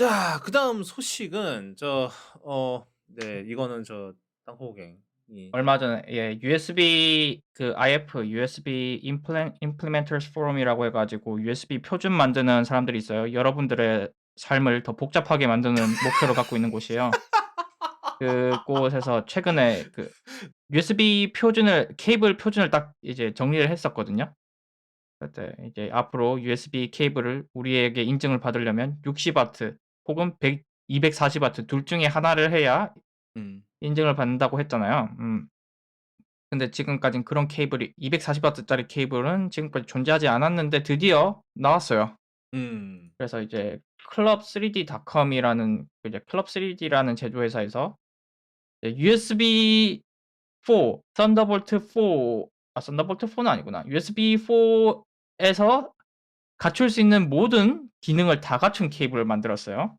자 그다음 소식은 저 어 네 이거는 저 땅콩호갱이 얼마 전에 예 USB 그 IF USB Implement Implementers Forum이라고 해 가지고 USB 표준 만드는 사람들이 있어요. 여러분들의 삶을 더 복잡하게 만드는 목표를 갖고 있는 곳이에요. 그곳에서 최근에 그 USB 표준을 케이블 표준을 딱 이제 정리를 했었거든요. 그때 이제 앞으로 USB 케이블을 우리에게 인증을 받으려면 60 와트 혹은 100 240 와트 둘 중에 하나를 해야 음. 인증을 받는다고 했잖아요. 음. 근데 지금까진 그런 케이블이 240 와트짜리 케이블은 지금까지 존재하지 않았는데 드디어 나왔어요. 음. 그래서 이제 club3d.com이라는 그 이제 club3d라는 제조회사에서 USB 4 Thunderbolt 4아 Thunderbolt 4는 아니구나. USB 4에서 갖출 수 있는 모든 기능을 다 갖춘 케이블을 만들었어요.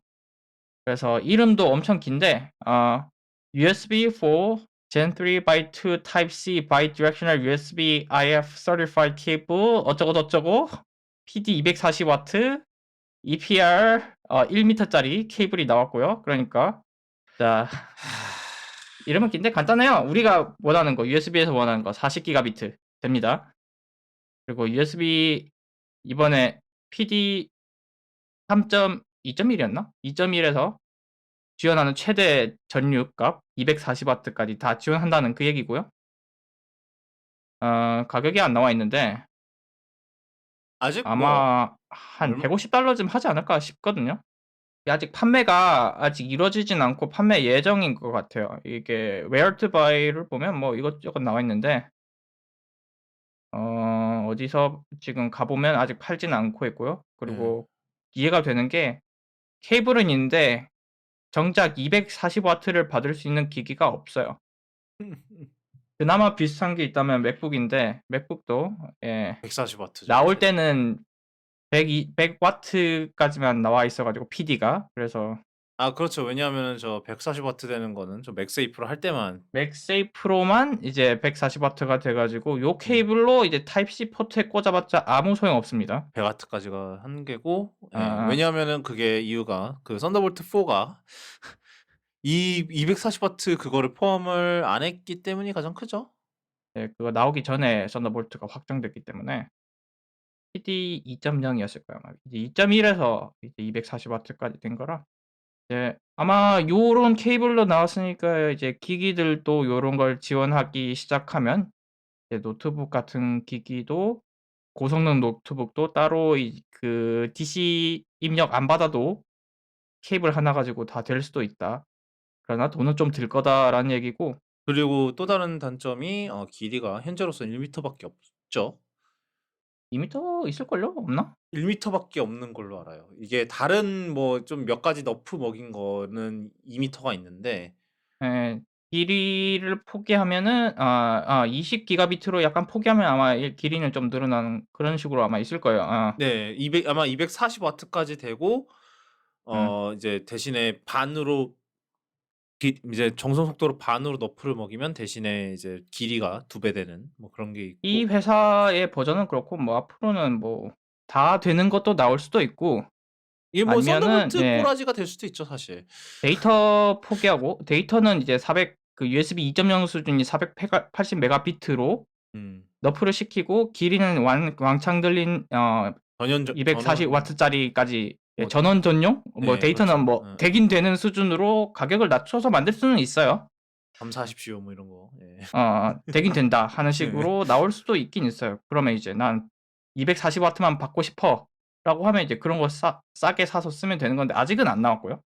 그래서 이름도 엄청 긴데 어 USB 4 Gen 3 by 2 Type C Bidirectional USB IF Certified Cable 어쩌고 저쩌고 PD 240 와트 EPR 어1 미터짜리 케이블이 나왔고요. 그러니까 자 이름은 긴데 간단해요. 우리가 원하는 거 USB에서 원하는 거 40 기가비트 됩니다. 그리고 USB 이번에 PD 3.2.1이었나? 2.1에서 지원하는 최대 전류값 240 와트까지 다 지원한다는 그 얘기고요. 어 가격이 안 나와 있는데 아직 뭐 아마 한 얼마 150 달러쯤 하지 않을까 싶거든요. 아직 판매가 아직 이루어지진 않고 판매 예정인 것 같아요. 이게 where to buy를 보면 뭐 이것저것 나와 있는데 어 어디서 지금 가 보면 아직 팔지는 않고 있고요. 네. 그리고 이해가 되는 게 케이블은 있는데 정작 240 와트를 받을 수 있는 기기가 없어요. 그나마 비슷한 게 있다면 맥북인데 맥북도 예 140 와트죠 나올 이제. 때는 102 100 와트까지만 나와 있어 가지고 PD가. 그래서 아 그렇죠. 왜냐하면은 저 140 와트 되는 거는 저 맥세이프로 할 때만 맥세이프로만 이제 140 와트가 돼 가지고 요 음. 케이블로 이제 타입 C 포트에 꽂아 봤자 아무 소용 없습니다. 100 와트까지가 한계고 예 아. 왜냐하면은 그게 이유가 그 썬더볼트 4가 이 240 와트 그거를 포함을 안 했기 때문이 가장 크죠. 네 그거 나오기 전에 썬더볼트가 확정됐기 때문에 PD 2.0 이었을 거예요 아마. 이제 2.1에서 이제 240 와트까지 된 거라 이제 아마 요런 케이블로 나왔으니까 이제 기기들도 요런 걸 지원하기 시작하면 이제 노트북 같은 기기도 고성능 노트북도 따로 이 그 DC 입력 안 받아도 케이블 하나 가지고 다 될 수도 있다. 그러나 돈은 좀 들 거다라는 얘기고 그리고 또 다른 단점이 어 길이가 현재로서는 1 미터 밖에 없죠. 2 미터 있을걸요? 없나? 1 미터밖에 없는 걸로 알아요. 이게 다른 뭐 좀 몇 가지 너프 먹인 거는 2 미터가 있는데 예. 길이를 포기하면은 아 아 20 기가비트로 약간 포기하면 아마 이 길이는 좀 늘어나는 그런 식으로 아마 있을 거예요. 아. 네. 200 아마 240 와트까지 되고 음. 어 이제 대신에 반으로 기 이제 정상 속도로 반으로 너프를 먹이면 대신에 이제 길이가 2 배 되는 뭐 그런 게 이 있고 회사의 버전은 그렇고 뭐 앞으로는 뭐 다 되는 것도 나올 수도 있고 이게 뭐 아니면은 썬더볼트 예. 꼬라지가 될 수도 있죠 사실. 데이터 포기하고 데이터는 이제 400 그 USB 2.0 수준이 480 80 메가비트로 음. 너프를 시키고 길이는 완 왕창 들린 어 전연전 240 전원 와트짜리까지 예 뭐 전원 전용 뭐 네 데이터는 그렇죠. 뭐 예. 되긴 되는 수준으로 가격을 낮춰서 만들 수는 있어요. 감사하십시오 뭐 이런 거. 예. 어 되긴 된다 하는 네. 식으로 나올 수도 있긴 있어요. 그러면 이제 "난 240 와트만 받고 싶어."라고 하면 이제 그런 거 싸 싸게 사서 쓰면 되는 건데 아직은 안 나왔고요.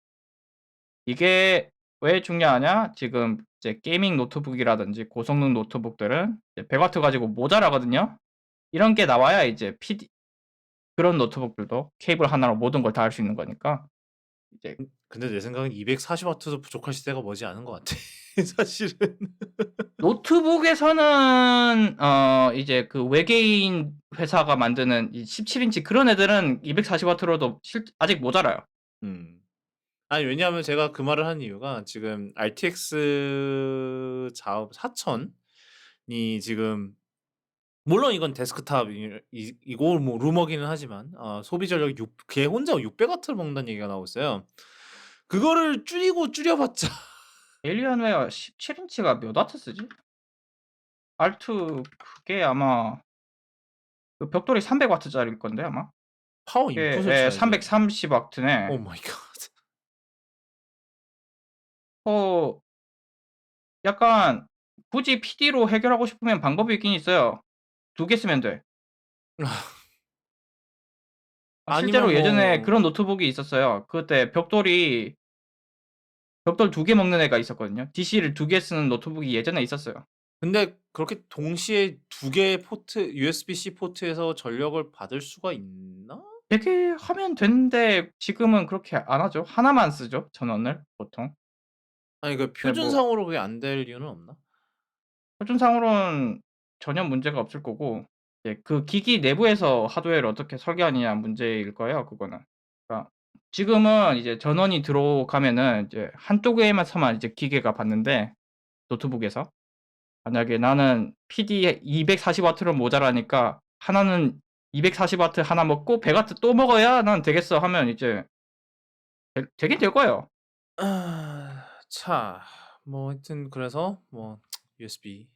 이게 왜 중요하냐? 지금 이제 게이밍 노트북이라든지 고성능 노트북들은 이제 100 와트 가지고 모자라거든요. 이런 게 나와야 이제 PD 그런 노트북들도 케이블 하나로 모든 걸 다 할 수 있는 거니까 이제 음 근데 내 생각엔 240 와트도 부족할 시대가 머지 않은 것 같아 사실은. 노트북에서는 어 이제 그 외계인 회사가 만드는 이 17 인치 그런 애들은 240 와트로도 실 아직 모자라요. 음. 아니 왜냐하면 제가 그 말을 한 이유가 지금 RTX 자업 4000이 지금 물론 이건 데스크탑 이이 이거 뭐 루머기는 하지만 어 소비 전력이 6 걔 혼자 600 와트를 먹는다는 얘기가 나오고 있어요. 그거를 줄이고 줄여 봤자 에일리언웨어 17 인치가 몇 와트 쓰지? R2 그게 아마 그 벽돌이 300 와트짜리일 건데 아마. 파워 그게 인풋을 예 쳐야지. 330 와트네. 오 마이 갓. 어 약간 굳이 PD로 해결하고 싶으면 방법이 있긴 있어요. 2 개 쓰면 돼. 아 실제로 아니면 예전에 뭐 그런 노트북이 있었어요. 그때 벽돌이 벽돌 2 개 먹는 애가 있었거든요. DC를 2 개 쓰는 노트북이 예전에 있었어요. 근데 그렇게 동시에 2 개의 포트 USB-C 포트에서 전력을 받을 수가 있나? 되게 하면 되는데 지금은 그렇게 안 하죠. 하나만 쓰죠, 전원을 보통. 아니 그네뭐 표준상으로 그게 안 될 이유는 없나? 표준상으로는 전혀 문제가 없을 거고 이제 그 기기 내부에서 하드웨어를 어떻게 설계하느냐 문제일 거예요, 그거는. 그러니까 지금은 이제 전원이 들어가면은 이제 한쪽에서만 이제 기계가 받는데 노트북에서 만약에 나는 PD 240 와트로 모자라니까 하나는 240 와트 하나 먹고 100 와트 또 먹어야 난 되겠어 하면 이제 되 되긴 될 거예요. 아 자 뭐 하여튼 그래서 뭐 USB